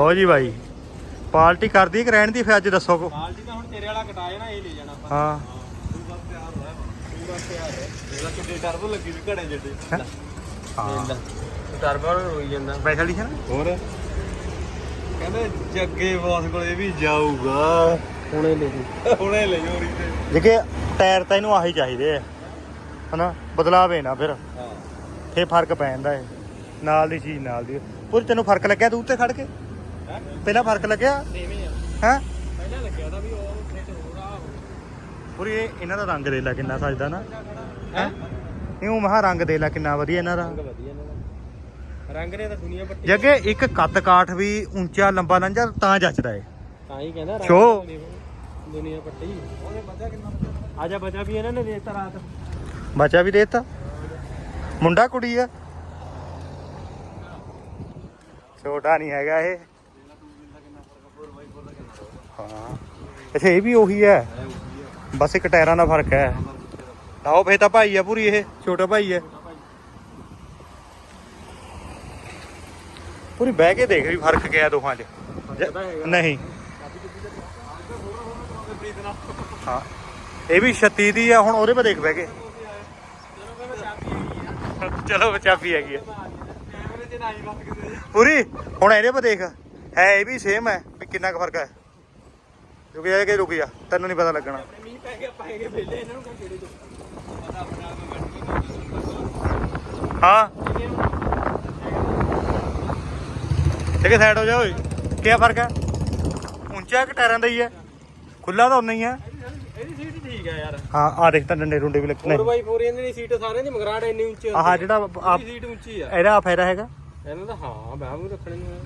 ਹੋ ਜੀ ਬਾਈ। ਪਾਰਟੀ ਕਰਦੀ ਕਿ ਰਹਿਣ ਦੀ ਫਿਰ ਅੱਜ ਦੱਸੋ ਕੋ? ਬਾਲਟੀ ਤਾਂ ਹੁਣ ਤੇਰੇ ਵਾਲਾ ਕਟਾਏ ਨਾ ਇਹ ਲੈ ਜਾਣਾ ਆਪਾਂ। ਹਾਂ। ਤੂੰ ਬਸ ਤਿਆਰ ਰਹਿ ਤੂੰ ਬਸ ਤਿਆਰ ਰਹਿ। ਇਹਦਾ ਕਿੱਡੇ ਟਰਬੋ ਲੱਗੀ ਵੀ ਘੜੇ ਜਿੱਡੇ ਹਾਂ? ਟਰਬੋ ਰੋਈ ਜਾਂਦਾ। ਸਪੈਸ਼ਲੀਸ਼ਨ ਹੋਰ? ਕਹਿੰਦੇ ਜੱਗੇ ਬਾਸ ਕੋਲੇ ਵੀ ਜਾਊਗਾ। ਹੁਣੇ ਲੈ ਜੀ। ਹੁਣੇ ਲੈ ਤੇ। ਜਿਕੇ ਟਾਇਰ ਤਾਂ ਇਹਨੂੰ ਆਹੀ ਚਾਹੀਦੇ ਆ। ਹਨਾ? ਬਦਲਾਵੇ ਨਾ ਫਿਰ। ਹਾਂ। ਫੇ ਫ਼ਰਕ ਪੈ ਜਾਂਦਾ ਨਾਲ ਦੀ ਚੀਜ਼ ਨਾਲ ਦੀ। ਪੂਰੀ ਤੈਨੂੰ ਫ਼ਰਕ ਲੱਗਿਆ ਤੇ ਖੜ ਕੇ? ਹੈ ਪਹਿਲਾਂ ਫ਼ਰਕ ਲੱਗਿਆ? ਸੇਵੇਂ ਆ। ਹੈ? ਪਹਿਲਾਂ ਲੱਗਿਆ ਤਾਂ ਵੀ ਉਹ ਉੱਥੇ ਤੇ ਹੋ ਰਹਾ ਪੂਰੀ ਇਹ ਇਹਨਾਂ ਦਾ ਰੰਗ ਦੇ ਲੈ ਕਿੰਨਾ ਸਜਦਾ ਨਾ। ਹੈ? ਇਉਂ ਮਹਾ ਰੰਗ ਦੇ ਲੈ ਕਿੰਨਾ ਵਧੀਆ ਇਹਨਾਂ ਦਾ। ਰੰਗ ਵਧੀਆ ਇਹਨਾਂ ਦਾ। ਰੰਗ ਨੇ ਤਾਂ ਦੁਨੀਆ ਪੱਟੀ ਜੱਗੇ ਇੱਕ ਕੱਦ ਕਾਠ ਵੀ ਉੱਚਾ ਲੰਬਾ ਲੰਜਾ ਤਾਂ ਜੱਚਦਾ ਏ। ਤਾਂ ਹੀ ਕਹਿੰਦਾ ਸ਼ੋ। ਦੁਨੀਆ- ਪੱਟੀ ਉਹਨੇ ਬਚਾ ਕਿੰਨਾ ਆ ਜਾ ਬਚਾ ਵੀ ਇਹਨਾਂ ਨੇ ਦੇਤਾ ਰਾਤ। ਬੱਚਾ ਵੀ ਦੇਤਾ? ਮੁੰਡਾ ਕੁੜੀ ਆ? ਛੋਟਾ ਨਹੀਂ ਹੈਗਾ ਇਹ। ਹਾਂ। ਅੱਛਾ ਇਹ ਵੀ ਉਹੀ ਹੈ। ਬਸ ਇੱਕ ਟਾਇਰਾਂ ਦਾ ਫ਼ਰਕ ਹੈ। ਆਓ ਫੇ ਤਾਂ ਭਾਈ ਆ ਪੂਰੀ ਇਹ ਛੋਟਾ ਭਾਈ ਹੈ। ਪੂਰੀ ਬਹਿ ਕੇ ਦੇਖ ਵੀ ਫ਼ਰਕ ਕਿਆ ਦੋਹਾਂ 'ਚ। ਨਹੀਂ। ਹਾਂ। ਇਹ ਵੀ 36 ਦੀ ਆ ਹੁਣ ਉਹਦੇ 'ਤੇ ਦੇਖ ਬਹਿ ਕੇ। ਚਲੋ ਚਾਬੀ ਹੈਗੀ ਆ। ਪੂਰੀ ਹੁਣ ਇਹਦੇ 'ਤੇ ਦੇਖ। ਹੈ ਇਹ ਵੀ ਸੇਮ ਹੈ ਵੀ ਕਿੰਨਾ ਕੁ ਫ਼ਰਕ ਹੈ। ਰੁਕ ਜਾ ਕਿ ਰੁਕ ਜਾ? ਤੈਨੂੰ ਨਹੀਂ ਪਤਾ ਲੱਗਣਾ। ਮੀਂਹ ਪੈ ਗਿਆ ਪਾਏਗੇ ਵੇਲੇ ਇਹਨਾਂ ਨੂੰ ਕਿਹੜੇ ਤੋਂ? ਪਤਾ ਆਪਣਾ ਹਾਂ। ਠੀਕ ਹੈ ਸਾਈਡ ਹੋ ਜਾ ਓਏ। ਕੀ ਫ਼ਰਕ ਹੈ? ਉੱਚਾ ਕਿ ਟਾਇਰਾਂ ਦਾ ਹੀ ਹੈ? ਖੁੱਲਾ ਤਾਂ ਉਨਾ ਹੀ ਹੈ। ਇਹਦੀ ਸੀਟ ਠੀਕ ਆ ਯਾਰ। ਹਾਂ ਆ ਦੇਖ ਤਾਂ ਡੰਡੇ ਡੁੰਡੇ ਵੀ ਲੱਗੇ 4x4 ਇਹਨਾਂ ਦੀ ਸੀਟ ਸਾਰਿਆਂ ਦੀ ਮਗਰਾੜ ਇੰਨੀ ਉੱਚੀ ਆਹ ਜਿਹੜਾ ਆ ਸੀਟ ਉੱਚੀ ਆ। ਇਹਦਾ ਫਾਇਦਾ ਹੈਗਾ। ਇਹਨਾਂ ਦਾ ਹਾਂ ਬਾਹ ਨੂੰ ਰੱਖਣੇ ਨੂੰ।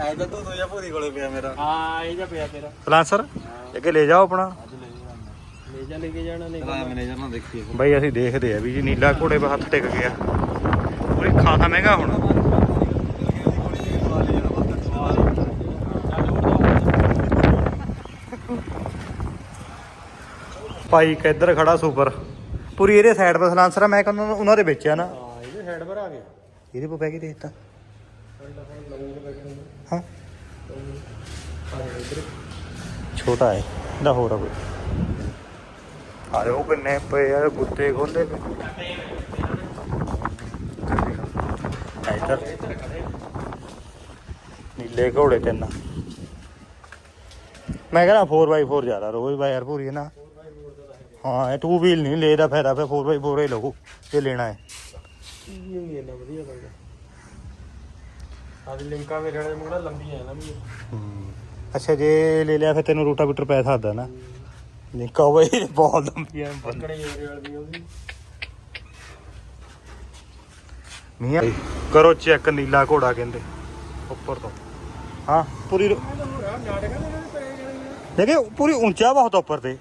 ਐ ਤਾਂ ਤੂੰ ਦੋਇਆ ਭੂਰੀ ਕੋਲੇ ਪਿਆ ਮੇਰਾ। ਹਾਂ ਇਹ ਜਾ ਪਿਆ ਤੇਰਾ। ਸਲਾਂਸਰ ਅੱਗੇ ਲੈ ਜਾਓ ਆਪਣਾ? ਅੱਜ ਲੈ ਜਾ ਲੈ ਜਾ ਲੈ ਕੇ ਜਾਣਾ ਨਹੀਂ ਮੈਨੇਜਰ ਨਾਲ ਦੇਖੀਏ। ਬਈ ਅਸੀਂ ਦੇਖਦੇ ਆ ਵੀ ਜੀ ਨੀਲਾ ਘੋੜੇ 'ਤੇ ਹੱਥ ਟਿਕ ਗਿਆ। ਪੂਰੀ ਖਾਸਾ ਮਹਿੰਗਾ ਹੁਣ। ਭਾਈ ਇੱਕ ਇੱਧਰ ਖੜਾ ਸੁਪਰ। ਪੂਰੀ ਇਹਦੇ ਸਾਈਡ 'ਤੇ ਸਲਾਂਸਰ ਆ ਮੈਂ ਕਹਿੰਦਾ ਉਹਨਾਂ ਦੇ ਵਿੱਚ ਆ ਨਾ। ਹਾਂ ਇਹਦੇ ਹੈਡ ਪਰ ਆ ਗਏ। ਇਹਦੇ ਪੇ ਬਹਿ ਕੇ ਦੇਖਤਾ ਹਾਂ ਛੋਟਾ ਹੈ ਇਹਦਾ ਹੋਰ ਆ ਕੋਈ। ਆਰੇ ਉਹ ਕਿੰਨੇ ਪਏ ਆ ਗੁੱਤੇ ਖੋਲੇ ਪਏ ਇੱਧਰ। ਨੀਲੇ ਘੋੜੇ ਤਿੰਨ। ਮੈਂ ਕਹਿੰਦਾ 4x4 ਜ਼ਿਆਦਾ ਰੋਜ਼ ਬਾਈ ਯਾਰ ਪੂਰੀ ਹੈ ਨਾ। ਹਾਂ ਇਹ ਟੂ ਵੀਲ ਨਹੀਂ ਲੈਦਾ ਫਾਇਦਾ ਫਿਰ 4x4 ਹੀ ਲਓ ਇਹ ਲੈਣਾ ਹੈ। ਇਹ ਇੰਨਾ ਵਧੀਆ ਲੱਗਦਾ ਆਦੀ ਲਿੰਕਾਂ ਮੇਰੇ ਵਾਲੇ ਮੁੰਡਾ ਲੰਬੀ ਆ ਨਾ ਵੀ। ਅੱਛਾ ਜੇ ਲੈ ਲਿਆ ਫਿਰ ਤੈਨੂੰ ਰੋਟਾਵੀਟਰ ਪੈ ਸਕਦਾ ਨਾ। ਨਿੱਕਾ ਬਈ ਬਹੁਤ ਲੰਬੀਆਂ ਦੀ ਉਹਦੀ। ਮੀਆਂ ਕਰੋ ਚੈੱਕ ਨੀਲਾ ਘੋੜਾ ਕਹਿੰਦੇ। ਉੱਪਰ ਤੋਂ। ਹਾਂ ਪੂਰੀ ਦੇ ਦੇ ਦੇਖੇ ਪੂਰੀ ਉੱਚਾ ਬਹੁਤ ਆ ਉੱਪਰ ਤੇ।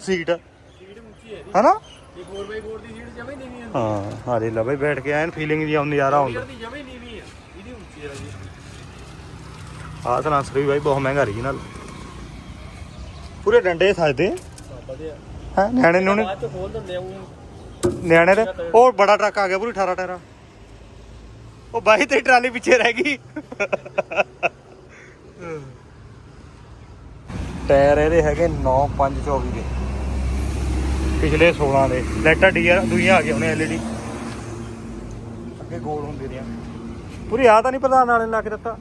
ਸੀਟ। ਸੀਟ ਉੱਚੀ ਹੈ ਹਨਾ ਇਹ 4x4 ਦੀ ਸੀਟ ਜਮੇ ਨਹੀਂ ਹੈ ਹਾਰੇ ਲਾ ਬਈ ਬੈਠ ਕੇ ਐਨ ਫੀਲਿੰਗ ਜੀ ਆਉਂ ਨਜ਼ਾਰਾ ਆਉਂਦਾ। ਦੀ ਜਮੇ ਨਹੀਂ ਵੀ ਇਹਦੀ ਉੱਚੀ ਹੈ ਜੀ। ਆਹ ਸਲਾਂਸਰ ਵੀ ਬਾਈ ਬਹੁਤ ਮਹਿੰਗਾ ਰਹੀ ਨਾਲ ਪੂਰੇ ਡੰਡੇ ਸਜਦੇ ਵਧੀਆ ਹੈ ਨਿਆਣੇ ਨੂੰ ਬਾਅਦ ਚ ਖੋਲ ਦਿੰਦੇ ਆ ਉਹ। ਨਿਆਣੇ ਦੇ? ਉਹ ਬੜਾ ਟਰੱਕ ਆ ਗਿਆ ਪੂਰੀ 18 ਟਾਇਰਾਂ ਉਹ ਬਾਈ ਤੇ ਟਰਾਲੀ ਪਿੱਛੇ ਰਹਿ ਗਈ। ਟਾਇਰ ਇਹਦੇ ਹੈਗੇ 9 5 24 ਦੇ। ਪਿਛਲੇ 16 ਦੇ। ਲਾਈਟਾਂ ਡੀਆਰ ਦੁਈਆਂ ਆ ਗਈਆਂ ਉਹਨੇ ਐਲਈਡੀ ਅੱਗੇ ਗੋਲ ਹੁੰਦੇ ਨੇ ਪੂਰੀ ਆ ਤਾਂ ਨਹੀਂ ਪ੍ਰਧਾਨ ਵਾਲੇ ਨੇ ਲਾ ਕੇ ਦਿੱਤਾ।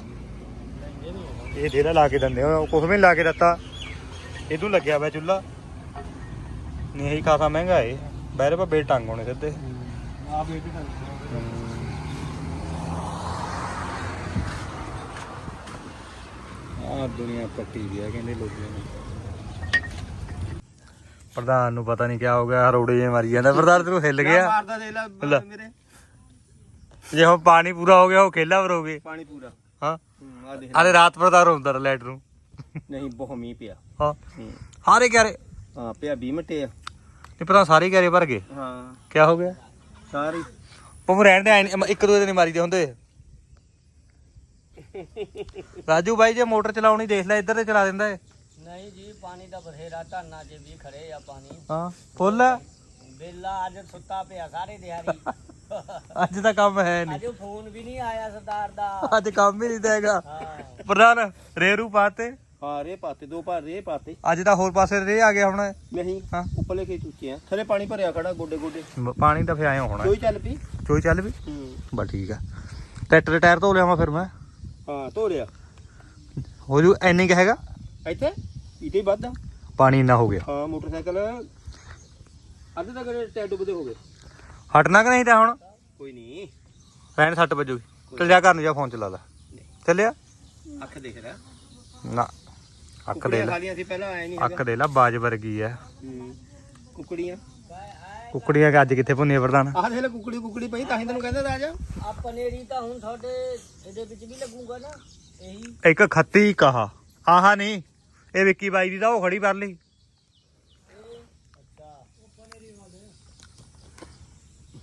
ਇਹ ਜਿਹੜਾ ਲਾ ਕੇ ਦਿੰਦੇ ਉਹ ਕੁਝ ਵੀ ਲਾ ਕੇ ਦਿੱਤਾ। ਇਹਦੂ ਲੱਗਿਆ ਹੋਇਆ ਚੁੱਲਾ ਨਹੀਂ ਇਹ ਖਾਸਾ ਮਹਿੰਗਾ ਏ। ਬੈਰੇ ਪਾ ਬੇ ਟੰਗ ਹੋਣੇ ਸਿੱਧੇ। ਆ ਬੇਟੀ ਤਾਂ ਆ ਦੁਨੀਆ ਪੱਟੀ ਦੀ ਆ ਕਹਿੰਦੇ ਲੋਕਾਂ ਨੇ ਪ੍ਰਧਾਨ ਨੂੰ ਪਤਾ ਨਹੀਂ ਕਿਆ ਹੋ ਗਿਆ ਰੋੜੇ ਜੇ ਮਾਰੀ ਜਾਂਦਾ। ਪ੍ਰਧਾਨ ਤੈਨੂੰ ਹਿੱਲ ਗਿਆ। ਮਾਰਦਾ ਦੇ ਲੈ। ਮੇਰੇ। ਜੇ ਹੁਣ ਪਾਣੀ ਪੂਰਾ ਹੋ ਗਿਆ ਉਹ ਖੇਲਾ ਵਰੋਗੇ। ਪਾਣੀ ਪੂਰਾ। ਹਾਂ। ਆ ਦੇਖ ਆਲੇ ਰਾਤ ਪ੍ਰਧਾਨ ਹੁੰਦਾ ਲੈਟ ਨੂੰ। ਨਹੀਂ ਬਹੁਤ ਮੀਂਹ ਪਿਆ। ਹਾਂ। ਹਾਰੇ ਕਿਆਰੇ? ਹਾਂ ਪਿਆ 20 ਮਿੰਟੇ ਆ। ਨਹੀਂ ਪਤਾ ਸਾਰੇ ਕਿਆਰੇ ਭਰ ਗਏ? ਹਾਂ। ਕਿਆ ਹੋ ਗਿਆ? ਸਾਰੀ ਪਮ ਰਹਿਣ ਦੇ ਆਏ ਨੀ, ਇੱਕ ਦੂਜੇ ਦੇ ਨਹੀਂ ਮਾਰੀਦੇ ਹੁੰਦੇ। ਰਾਜੂ ਬਾਈ ਜੇ ਮੋਟਰ ਚਲਾਉਣੀ ਦੇਖ ਲੈ ਇੱਧਰ ਤੇ ਚਲਾ ਦਿੰਦਾ ਏ। ਨਹੀਂ ਜੀ ਪਾਣੀ ਦਾ ਬਥੇਰਾ ਧਰਨਾ ਜੇ ਵੀ ਖੜੇ ਆ ਪਾਣੀ। ਹਾਂ ਫੁੱਲ? ਬੇਲਾ ਅੱਜ ਸੁੱਤਾ ਪਿਆ ਸਾਰੇ ਦਿਹਾੜੀ। ਅੱਜ ਤਾਂ ਕੰਮ ਹੈ ਨਹੀਂ। ਅਜੇ ਫੋਨ ਵੀ ਨਹੀਂ ਆਇਆ ਸਰਦਾਰ ਦਾ। ਅੱਜ ਕੰਮ ਹੀ ਨਹੀਂ ਦੇਗਾ ਪ੍ਰਧਾਨ ਰੇਰੂ ਪਾਤੇ। ਹਾਂ ਰੇ ਪਾਤੇ ਦੋ ਭਾਰ ਰੇ ਪਾਤੇ। ਅੱਜ ਤਾਂ ਹੋਰ ਪਾਸੇ ਰੇ ਆ ਗਿਆ ਹੁਣ। ਨਹੀਂ ਹਾਂ। ਉੱਪਰਲੇ ਖੇਤ ਉੱਚੇ ਆ। ਥੱਲੇ ਪਾਣੀ ਭਰਿਆ ਖੜਾ ਗੋਡੇ ਗੋਡੇ। ਪਾਣੀ ਤਾਂ ਫੇ ਆਇਆ ਹੋਣਾ। ਕੋਈ ਚੱਲ ਪਈ। ਚੋਈ ਚੱਲ ਵੀ ਹੂੰ। ਬਸ ਠੀਕ ਆ। ਟਰੈਕਟਰ ਟਾਇਰ ਧੋ ਲਿਆਵਾਂ ਫਿਰ ਮੈਂ। ਹਾਂ ਧੋ ਲਿਆ। ਹੋ ਜੂ ਐਨੀ ਕਿ ਹੈਗਾ? ਇੱਥੇ? ਇਤੇ ਹੀ ਵੱਧ ਆ। ਪਾਣੀ ਇੰਨਾ ਹੋ ਗਿਆ। ਹਾਂ ਮੋਟਰਸਾਈਕਲ ਅੱਧੇ ਤੱਕ ਟੈ ਡੁੱਬਦੇ ਹੋ ਗਏ। ਹਟਣਾ ਕਿ ਨਹੀਂ ਤਾਂ ਹੁਣ? ਕੋਈ ਨਹੀਂ। ਰਹਿਣ ਸੱਟ ਵੱਜੂਗੀ। ਚਲ ਜਾ ਘਰ ਨੂੰ ਜਾ ਫੋਨ ਚਲਾ ਲੈ। ਚੱਲਿਆ? ਅੱਖ ਦੇਖ ਲੈ। ਨਾ ਅੱਖ ਦੇ ਲੈ। ਖਾਲੀਆਂ ਸੀ ਪਹਿਲਾਂ ਆਏ ਨਹੀਂ ਅੱਖ ਦੇ ਲੈ ਬਾਜ ਵਰਗੀ ਐ। ਹੂੰ। ਕੁਕੜੀਆਂ। ਕੁੱਕੜੀਆਂ ਕਿ ਅੱਜ ਕਿੱਥੇ ਭੁੰਨੀਆਂ ਪ੍ਰਧਾਨ? ਆਹ ਦੇਖ ਲੈ ਕੁਕੜੀ ਕੁਕੜੀ ਪਈ ਤਾਂ ਹੀ ਤੈਨੂੰ ਕਹਿੰਦਾ ਤਾਂ ਆ ਜਾ ਆ ਪਨੀਰੀ ਤਾਂ ਹੁਣ ਤੁਹਾਡੇ ਇਹਦੇ ਵਿੱਚ ਵੀ ਲੱਗੂਗਾ ਨਾ ਇਹੀ। ਇੱਕ ਖੱਤੀ ਕਹਾ। ਆਹਾ ਨਹੀਂ ਇਹ ਵਿੱਕੀ ਬਾਈ ਦੀ ਤਾਂ ਉਹ ਖੜੀ ਕਰ ਲਈ।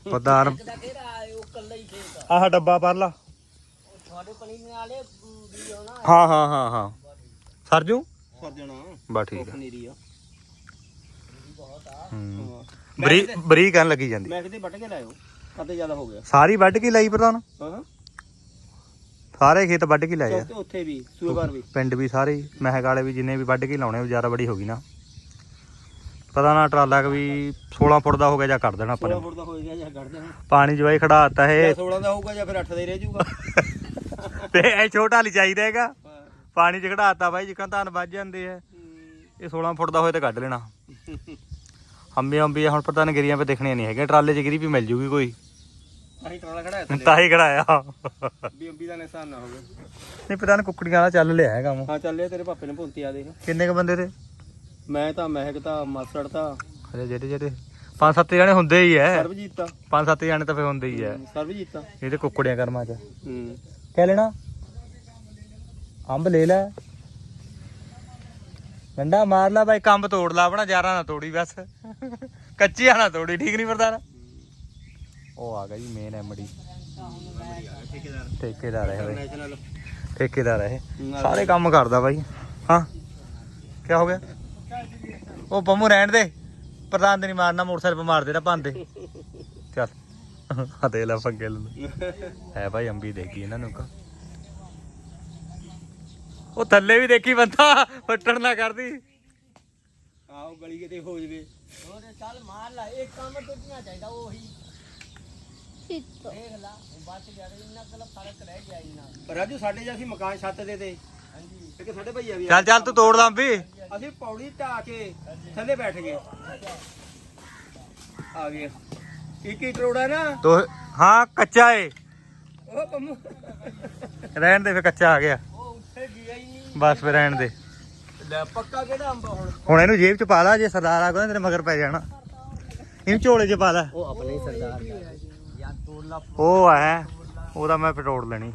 ਪ੍ਰਧਾਨ ਇੱਕ ਦਾ ਕਿਹੜਾ ਆਏ ਉਹ ਕੱਲਾ ਹੀ ਖੇਤ ਆਹ ਡੱਬਾ ਪਰ ਲਾ ਤੁਹਾਡੇ ਵੀ ਹਾਂ ਹਾਂ ਹਾਂ ਹਾਂ। ਸਰਜੂ ਸਰ ਜਾਣਾ। ਬਾ ਠੀਕ ਆ। ਪਨੀਰੀ ਆ। ਹੂੰ। ਹਾਂ। ਬਰੀ ਬਰੀ ਕਰਨ ਲੱਗੀ ਜਾਂਦੀ। ਮੈਂ ਕਿਤੇ ਵੱਟ ਕੇ ਲਾਇਓ? ਕਦੇ ਜ਼ਿਆਦਾ ਹੋ ਗਿਆ? ਸਾਰੀ ਵੱਢ ਕੇ ਲਈ ਪ੍ਰਧਾਨ। ਹਾਂ। ਸਾਰੇ ਖੇਤ ਵੱਢ ਕੇ ਲਾਏ ਆ। ਚੌਥੇ ਉੱਥੇ ਵੀ ਸੂਏ ਬਾਰ ਵੀ। ਪਿੰਡ ਵੀ ਸਾਰੇ ਹੀ, ਮਹਿਕ ਵਾਲੇ ਵੀ ਜਿੰਨੇ ਵੀ ਵੱਢ ਕੇ ਲਾਉਣੇ ਵਿਚਾਰਾ ਬੜੀ ਹੋ ਗਈ ਨਾ। ਪਤਾ ਨਾ ਟਰਾਲਾ ਕਿ ਵੀ 16 ਫੁੱਟ ਦਾ ਹੋ ਗਿਆ ਜਾਂ ਕਰ ਦੇਣਾ ਆਪਾਂ 16 ਨੇ ਫੁੱਟ ਦਾ ਹੋ ਗਿਆ ਜਾਂ ਕੱਢ ਦੇਣਾ। ਪਾਣੀ ਜਵਾਈ ਖੜਾਤਾ ਜਾਂ ਇਹ। 16 ਦਾ ਹੋਊਗਾ ਜਾਂ ਫਿਰ 8 ਦਾ ਹੀ ਰਹਿ ਜਾਊਗਾ। ਤੇ ਇਹ ਛੋਟਾ ਲਈ ਚਾਹੀਦਾ ਹੈਗਾ। ਪਾਣੀ ਚ ਖੜਾਤਾ ਬਾਈ ਜਿਕਾਂ ਧਨ ਵੱਜ ਜਾਂਦੇ ਆ। ਇਹ 16 ਫੁੱਟ ਦਾ ਹੋਏ ਤਾਂ ਕੱਢ ਲੈਣਾ। ਅੰਬੀ ਅੰਬੀ ਹੁਣ ਪਤਾ ਨਹੀਂ ਗਿਰੀਆਂ 'ਤੇ ਦਿਖਣੀਆਂ ਨਹੀਂ ਹੈਗੀਆਂ। ਟਰਾਲੇ 'ਚ ਗਿਰੀ ਵੀ ਮਿਲ ਜੂਗੀ ਕੋਈ। ਅਸੀਂ ਟਰਾਲਾ ਖੜਾ ਥੱਲੇ। ਤਾਂ ਹੀ ਖੜਾਇਆ। ਵੀ ਅੰਬੀ ਦਾ ਨਿਸ਼ਾਨ ਨਾ ਹੋਵੇ। ਨਹੀਂ ਪਤਾ ਨਹੀਂ ਕੁੱਕੜੀਆਂ ਦਾ ਚੱਲ ਲਿਆ ਹੈ ਕੰਮ ਹਾਂ ਚੱਲੇ ਤੇਰੇ ਪਾਪੇ ਨੇ ਭੁੰਤੀ ਆ ਦੇਖ। ਕਿੰਨੇ ਕ ਬੰਦੇ ਤੇ ਮੈਂ ਤਾਂ ਮਹਿਕ ਤਾਂ ਮਾਸੜ ਤਾਂ। ਅਰੇ ਜਿਹੜੇ ਜਿਹੜੇ। ਪੰਜ ਸੱਤ ਜਣੇ ਹੁੰਦੇ ਹੀ ਐ। ਸਰਬਜੀਤ ਤਾਂ। ਪੰਜ ਸੱਤ ਜਣੇ ਤਾਂ ਫੇ ਹੁੰਦੇ ਹੀ ਐ। ਸਰਬਜੀਤ ਤਾਂ। ਇਹ ਤੇ ਕੁੱਕੜੀਆਂ ਕਰਮਾਂ 'ਚ। ਹੂੰ। ਕਹਿ ਲੈਣਾ। ਅੰਬ ਲੈ ਲੈ। ਗੰਡਾ ਮਾਰ ਲਾ ਬਾਈ ਕੰਬ ਤੋੜ ਲਾ ਆਪਣਾ ਯਾਰਾਂ ਨਾ ਤੋੜੀ ਬਸ। ਕੱਚੀਆਂ ਨਾ ਤੋੜੀ ਠੀਕ ਨਹੀਂ ਪ੍ਰਧਾਨ? ਉਹ ਆ ਗਿਆ ਜੀ ਮੇਨ ਐਮਡੀ ਠੇਕੇਦਾਰ ਠੇਕੇਦਾਰ ਹੈ ਬਾਈ। ਠੇਕੇਦਾਰ ਹੈ ਸਾਰੇ ਕੰਮ ਕਰਦਾ ਬਾਈ। ਹਾਂ। ਕੀ ਹੋ ਗਿਆ? ਉਹ ਪੰਮੂ ਰਹਿਣ ਦੇ। ਪ੍ਰਧਾਨ ਤੇ ਨਹੀਂ ਮਾਰਨਾ ਮੋਟਰਸਾਈਕਲ ਮਾਰ ਦੇਣਾ ਭੰਦੇ ਚੱਲ। ਆ ਦੇ ਲੈ ਫੰਗੇ ਲੈ ਹੈ ਭਾਈ ਅੰਬੀ ਦੇਖੀ ਇਹਨਾਂ ਨੂੰ ਕਾ। ਉਹ ਥੱਲੇ ਵੀ ਦੇਖੀ ਬੰਦਾ ਫੱਟਣ ਨਾ ਕਰਦੀ। ਆਓ ਗਲੀ ਕਿਤੇ ਹੋ ਜਵੇ। ਉਹਦੇ ਚੱਲ ਮਾਰ ਲਾ ਇਹ ਕੰਮ ਟੁੱਟਣਾ ਚਾਹੀਦਾ ਉਹੀ। ਦੇਖ ਲਾ ਬਚ ਗਿਆ ਇੰਨਾ ਕੁ ਫ਼ਰਕ ਰਹਿ ਗਿਆ ਇੰਨਾ। ਰਾਜੂ ਸਾਡੇ ਜੇ ਅਸੀਂ ਮਕਾਨ ਛੱਤ ਦੇ ਤੇ ਹਾਂਜੀ। ਇੱਕ ਸਾਡੇ ਭਈਆ ਵੀ ਚੱਲ ਚੱਲ ਤੂੰ ਤੋੜ ਲਾਂ ਅੰਬੀ। ਅਸੀਂ ਪੌੜੀ ਢਾ ਕੇ ਥੱਲੇ ਬੈਠ ਗਏ। ਆ ਗਏ। ਇੱਕ ਹੀ ਕਰੋੜਾ ਨਾ? ਤੋ ਹਾਂ ਕੱਚਾ ਏ। ਉਹ ਪੰਮੂ। ਰਹਿਣ ਦੇ ਫੇ ਕੱਚਾ ਆ ਗਿਆ। ਉਹ ਉੱਥੇ ਗਿਆ ਹੀ ਨਹੀਂ। ਬਸ ਫੇ ਰਹਿਣ ਦੇ। ਲੈ ਪੱਕਾ ਕਿਹੜਾ ਅੰਬ ਹੁਣ? ਹੁਣ ਇਹਨੂੰ ਜੇਬ 'ਚ ਪਾ ਲਾ ਜੇ ਸਰਦਾਰ ਆ ਗਿਆ ਤੇਰੇ ਮਗਰ ਪੈ ਜਾਣਾ। ਇਹਨੂੰ ਝੋਲੇ 'ਚ ਪਾ ਲੈ। ਉਹ ਆਪਣੇ ਹੀ ਸਰਦਾਰ ਯਾਰ ਉਹ ਹੈ। ਉਹਦਾ ਮੈਂ ਪਟੋੜ ਲੈਣੀ।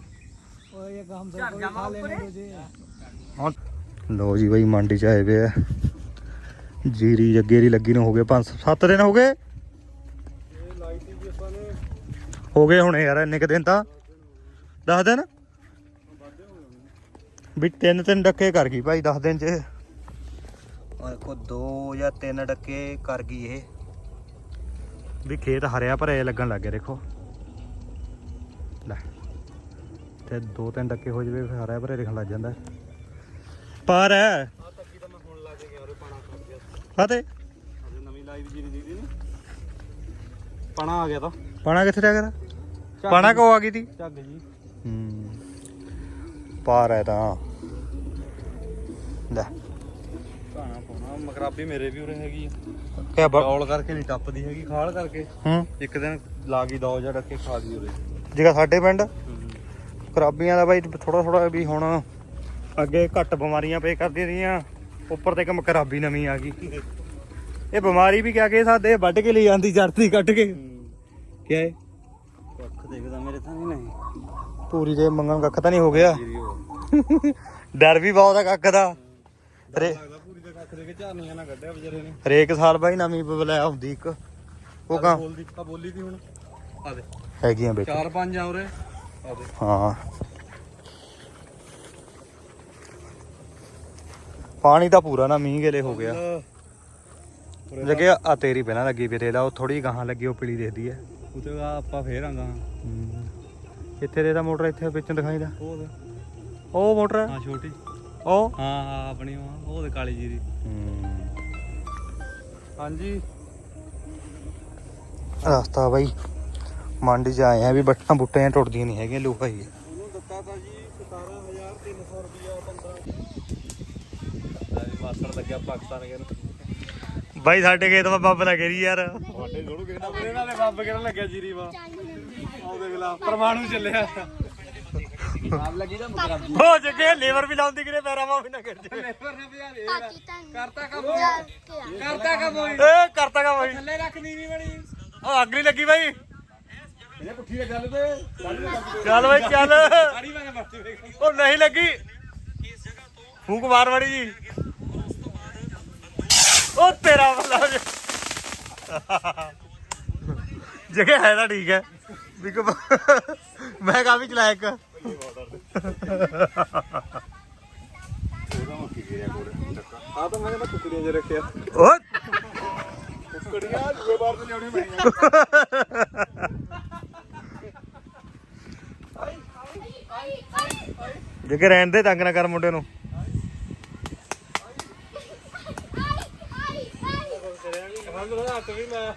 ਉਹ ਇਹ ਕੰਮ ਬਿਲਕੁਲ ਖਾ ਲੈਣੇ ਤੁਸੀਂ ਹੁਣ ਲੋ ਜੀ ਬਾਈ, ਮੰਡੀ ਚ ਆਏ ਵੇ ਆ। ਜੀਰੀ ਅੱਗੇ ਦੀ ਲੱਗੀ ਨੂੰ ਹੋ ਗਏ 5 7 ਦਿਨ ਹੋ ਗਏ? ਹੋ ਗਏ ਹੁਣ ਯਾਰ, ਇੰਨੇ ਕ ਦਿਨ ਤਾਂ। 10 ਦਿਨ? ਵੀ ਤਿੰਨ ਤਿੰਨ ਡੱਕੇ ਕਰ ਗਈ ਭਾਈ 10 ਦਿਨ ਚ। ਦੇਖੋ, ਦੋ ਜਾਂ ਤਿੰਨ ਡੱਕੇ ਕਰ ਗਈ ਇਹ। ਵੀ ਖੇਤ ਹਰਿਆ ਭਰਿਆ ਲੱਗਣ ਲੱਗ ਗਿਆ, ਦੇਖੋ। ਲੈ, ਤੇ ਦੋ ਤਿੰਨ ਡੱਕੇ ਹੋ ਜਵੇ, ਫਿਰ ਹਰਿਆ ਭਰਿਆ ਦਿਖਣ ਲੱਗ ਜਾਂਦਾ। ਪਰ ਹੈ। ਆ ਤੱਕੀ ਤਾਂ ਮੈਂ ਹੁਣ ਲਾ ਕੇ ਗਿਆ ਉਹਦੇ ਪਾਣਾ ਕਰ ਗਿਆ ਫਤੇ ਅਜੇ ਨਵੀਂ ਲਾਈਵ ਜੀਰੀ ਦੀ ਦੀ ਨੀ ਪਾਣਾ ਆ ਗਿਆ ਤਾਂ। ਪਾਣਾ ਕਿੱਥੇ ਰਹਿ ਗਿਆ ਪਾਣਾ ਕੋ ਆ ਗਈ ਤੀ? ਝੱਗ ਜੀ। ਹੂੰ। ਪਾਰ ਹੈ ਤਾਂ। ਲੈ। ਪਾਣਾ ਪਾਉਣਾ ਮਕਰਾਬੀ ਮੇਰੇ ਵੀ ਉਰੇ ਹੈਗੀ ਆ। ਕਿਆ ਬਾ ਡੌਲ ਕਰਕੇ ਨਹੀਂ ਟੱਪਦੀ ਹੈਗੀ ਖਾਲ ਕਰਕੇ। ਹੂੰ। ਇੱਕ ਦਿਨ ਲਾ ਗਈ ਦੋ ਜਾਂ ਰੱਖੇ ਖਾ ਉਰੇ। ਜਿਹੜਾ ਸਾਡੇ ਪਿੰਡ। ਖਰਾਬੀਆਂ ਦਾ ਬਾਈ ਥੋੜਾ ਥੋੜਾ ਵੀ ਹੁਣ ਅੱਗੇ ਘੱਟ ਬਿਮਾਰੀਆਂ ਪੇ ਕਰਦੀਆਂ ਰਹੀਆਂ। ਉੱਪਰ ਤੇ ਇੱਕ ਮਕਰਾਬੀ ਨਵੀਂ ਆ ਗਈ। ਇਹ ਬਿਮਾਰੀ ਵੀ ਕਿਆ ਕੇ ਸਾਡੇ ਵੱਢ ਕੇ ਲਈ ਜਾਂਦੀ ਜੜਤੀ ਕੱਢ ਕੇ। ਕਿਆ ਹੈ ਅੱਖ ਦੇਖਦਾ ਮੇਰੇ ਤਾਂ ਨਹੀਂ ਨਹੀਂ। ਪੂਰੀ ਦੇ ਮੰਗਣ ਕੱਖ ਤਾਂ ਨਹੀਂ ਹੋ ਗਿਆ। ਡਰ ਵੀ ਬਹੁਤ ਆ ਕੱਖ ਦਾ। ਰੇ ਲੱਗਦਾ ਪੂਰੀ ਦੇ ਕੱਖ ਦੇ ਕੇ ਝਾਰਨੀਆਂ ਨਾ ਕੱਢਿਆ ਵਿਚਾਰੇ ਨੇ ਹਰੇਕ ਸਾਲ ਬਾਈ ਨਵੀਂ ਬਬਲਾ ਹੁੰਦੀ ਇੱਕ। ਉਹ ਕਾ ਬੋਲਦੀ ਤਾਂ ਬੋਲੀ ਦੀ ਹੁਣ। ਆ ਦੇ। ਹੈਗੀਆਂ ਵਿੱਚ ਚਾਰ ਪੰਜ ਆ ਉਰੇ। ਆ ਦੇ। ਹਾਂ। ਪਾਣੀ ਤਾਂ ਪੂਰਾ ਨਾ ਮੀਂਹ ਗੇਲੇ ਹੋ ਗਿਆ। ਜਗੇ ਆ ਤੇਰੀ ਪਹਿਲਾਂ ਲੱਗੀ ਵੀ ਰੇਲਾ ਉਹ ਥੋੜੀ ਗਾਹਾਂ ਲੱਗੀ ਉਹ ਪੀਲੀ ਦਿਖਦੀ ਹੈ ਉਤੇ ਆਪਾਂ ਫੇਰ ਆਂਗਾ ਇੱਥੇ ਦੇ ਦਾ ਮੋਟਰ ਇੱਥੇ ਵਿੱਚ ਦਿਖਾਈ ਦਾ। ਉਹ ਮੋਟਰ ਹਾਂ ਛੋਟੀ। ਉਹ? ਹਾਂ ਹਾਂ ਆਪਣੀ ਉਹ ਤੇ ਕਾਲੀ ਜੀਰੀ ਹਾਂਜੀ। ਰਸਤਾ ਬਾਈ ਮੰਡੀ ਚ ਆਏ ਆ ਵੀ ਬੱਟਾਂ ਬੁੱਟੀਆਂ ਟੁੱਟਦੀਆਂ ਨਹੀਂ ਹੈਗੀਆਂ ਲੋਹਾ ਹੀ। ਉਹਨੂੰ ਦਿੱਤਾ ਤਾਂ ਜੀ 17300 ਰੁਪਿਆ 15 ਜੀ ਮਾਸਟਰ ਲੱਗਿਆ ਪਾਕਿਸਤਾਨ ਕੇ ਬਾਈ ਸਾਡੇ ਖੇਤ ਮਾ ਬੰਬ ਲੱਗੇ ਰਹੀ ਯਾਰ। ਤੁਹਾਡੇ ਥੋੜੂ ਕਿਹਨਾਂ ਮੇਰੇ ਨਾਲ ਦੇ ਬੰਬ ਕਿਹਨਾਂ ਲੱਗਿਆ ਜੀਰੀ ਵਾ ਉਹ ਦੇਖ ਲਾ ਪਰਮਾਣੂ ਚੱਲਿਆ। ਆਪ ਲੱਗੀ ਤਾਂ ਮੁਕਰਾ ਹੋ ਜਗੇ ਲੇਬਰ ਵੀ ਲਾਉਂਦੀ ਕਿਰੇ ਪੈਰਾਂ ਮਾ ਵੀ ਨਾ ਕਰ ਜੇ ਲੇਬਰ ਨੇ ਭਜਾ ਦੇ ਪਾਕਿਸਤਾਨ ਕਰਤਾ ਕੰਮ। ਕਰਤਾ ਕੰਮ ਹੋਈ ਏ ਕਰਤਾ ਕਾ ਬਾਈ ਥੱਲੇ ਰੱਖਦੀ ਨਹੀਂ ਬਣੀ। ਉਹ ਅੱਗ ਨਹੀਂ ਲੱਗੀ ਬਾਈ। ਇਹਨੇ ਪੁੱਠੀ ਤੇ ਚੱਲ ਤੇ ਚੱਲ ਬਾਈ ਚੱਲ। ਮਾਰੇ ਉਹ ਨਹੀਂ ਲੱਗੀ। ਫੂਕ ਮਾਰ ਮੜੀ ਜੀ। ਉਹ ਤੇਰਾ ਵੱਲਾ ਜਗ੍ਹਾ ਹੈ ਤਾਂ ਠੀਕ ਹੈ। ਵੀ ਕਿ ਮੈਂ ਕਾਫੀ ਚਲਾਇਆ ਇੱਕ। ਆ ਤਾਂ ਮੈਂ ਕੁਕੜੀਆਂ ਜੇ ਰੱਖਿਆ ਓ ਕੁਕੜੀਆਂ ਦੂਏ ਬਾਰ ਤੇ ਲਿਆਉਣੀ ਪੈਣੀਆਂ ਜਗੇ ਰਹਿਣ ਦੇ ਤੰਗ ਨਾ ਕਰ ਮੁੰਡੇ ਨੂੰ ਹੰਦ ਦਾ ਹੱਥ ਵੀ ਮੈਂ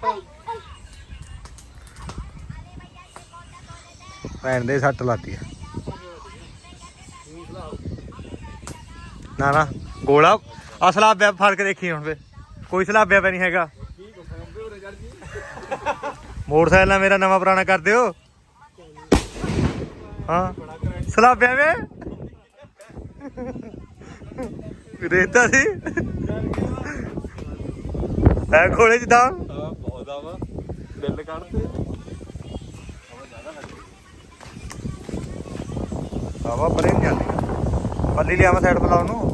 ਭੈਣ ਦੇ ਸੱਟ ਲਾਤੀ ਆ। ਨਾ ਨਾ, ਗੋਲਾ। ਅਸਲਾ ਬਿਆ ਫੜ ਕੇ ਦੇਖੀ ਹੁਣ ਫੇ। ਕੋਈ ਸਲਾਬਿਆ ਪੈ ਨਹੀਂ ਹੈਗਾ। ਮੋਟਰਸਾਈਕਲ ਨਾਲ ਮੇਰਾ ਨਵਾਂ ਪੁਰਾਣਾ ਕਰ ਦਿਓ। ਹਾਂ। ਸਲਾਬਿਆ ਵੇ। ਰੇਤਾ ਸੀ। ਐ ਖੋਲੇ ਜਿੱਦਾਂ? ਆ ਬਹੁਤ ਆ ਬਿੱਲ ਕੱਢਤੇ ਹਵਾ ਪਰੇ ਨਹੀਂ ਜਾਂਦੀ। ਪੱਲੀ ਲਿਆਵਾਂ ਸਾਈਡ ਪਲਾ ਉਹਨੂੰ।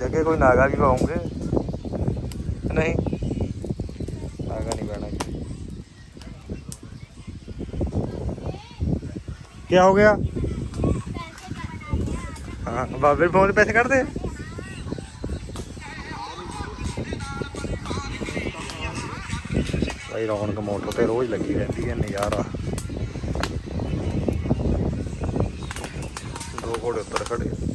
ਜੱਗੇ ਕੋਈ ਨਾਗਾ ਵੀ ਪਾਉਂਗੇ। ਨਹੀਂ। ਨਾਗਾ ਨਹੀਂ ਪੈਣਾ ਕੀ ਹੋ ਗਿਆ? ਬਾਬੇ ਫੋਨ 'ਚ ਪੈਸੇ ਕੱਢਦੇ ਭਾਈ ਰੌਣਕ ਮੋਟਰ ਤੇ ਰੋਜ਼ ਲੱਗੀ ਰਹਿੰਦੀ ਹੈ, ਨਜ਼ਾਰਾ। ਦੋ ਘੋੜੇ ਉੱਤਰ ਖੜੇ।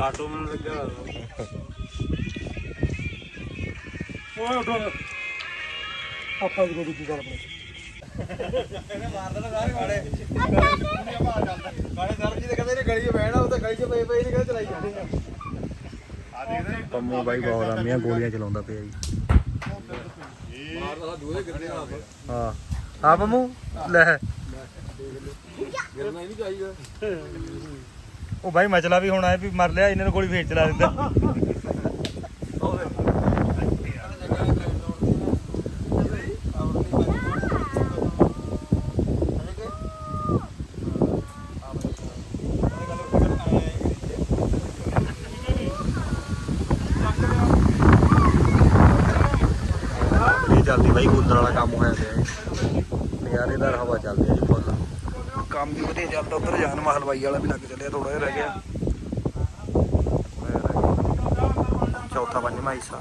ਆਟੋ ਨੂੰ ਲੱਗਿਆ ਓਏ ਉਠੋ ਆਪਾਂ ਜੀ ਕੋਈ ਗੱਲ ਬਣੇ ਇਹਨੇ ਮਾਰ ਦੇਣਾ ਸਾਰੇ ਵਾੜੇ ਵਾੜੇ ਸਰ ਜੀ ਦੇ ਕਹਿੰਦੇ ਨੇ ਗਲੀ 'ਚ ਬਹਿਣਾ ਉਹ ਤਾਂ ਗਲੀ 'ਚ ਪਏ ਪਏ ਨਹੀਂ ਕਹਿੰਦੇ ਚਲਾਈ ਜਾਣੇ ਆ ਪੰਮੂ ਬਾਈ ਬਹੁਤ ਆਮੀਆਂ ਗੋਲੀਆਂ ਚਲਾਉਂਦਾ ਪਿਆ ਜੀ। ਮਾਰਦਾ ਦੂਏ ਗਿਰਨੇ ਆ ਹਾਂ ਆ ਪੰਮੂ ਲੈ। ਗਿਰਨਾ ਹੀ ਨਹੀਂ ਚਾਹੀਦਾ। ਉਹ ਬਾਈ ਮਚਲਾ ਵੀ ਹੋਣਾ ਹੈ ਵੀ ਮਰ ਲਿਆ, ਇਹਨਾਂ ਨੂੰ ਗੋਲੀ ਫੇਰ ਚਲਾ ਦਿੰਦਾ ਇਹ ਚੱਲਦੀ ਬਾਈ ਗੁੰਦਲ ਵਾਲਾ ਕੰਮ ਹੋਇਆ ਪਿਆ। ਨਜ਼ਾਰੇਦਾਰ ਹਵਾ ਚੱਲਦੀ ਹੈ ਕੰਮ ਵੀ ਵਧੀਆ ਚੱਲਦਾ ਉਧਰ ਜਾਨ ਮਹਲਵਾਈ ਵਾਲਾ ਵੀ ਲੱਗ ਚੱਲਿਆ ਥੋੜਾ ਜਿਹਾ ਰਹਿ ਗਿਆ। ਚੌਥਾ ਪੰਜਵਾਂ ਹਿੱਸਾ।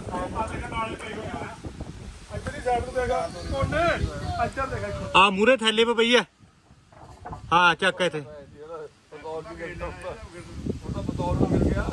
ਆ ਮੂਰੇ ਥੈਲੇ ਪਈ ਆ। ਹਾਂ ਚੱਕ ਇੱਥੇ। ਬਤੌਲ ਨੂੰ ਮਿਲ ਗਿਆ।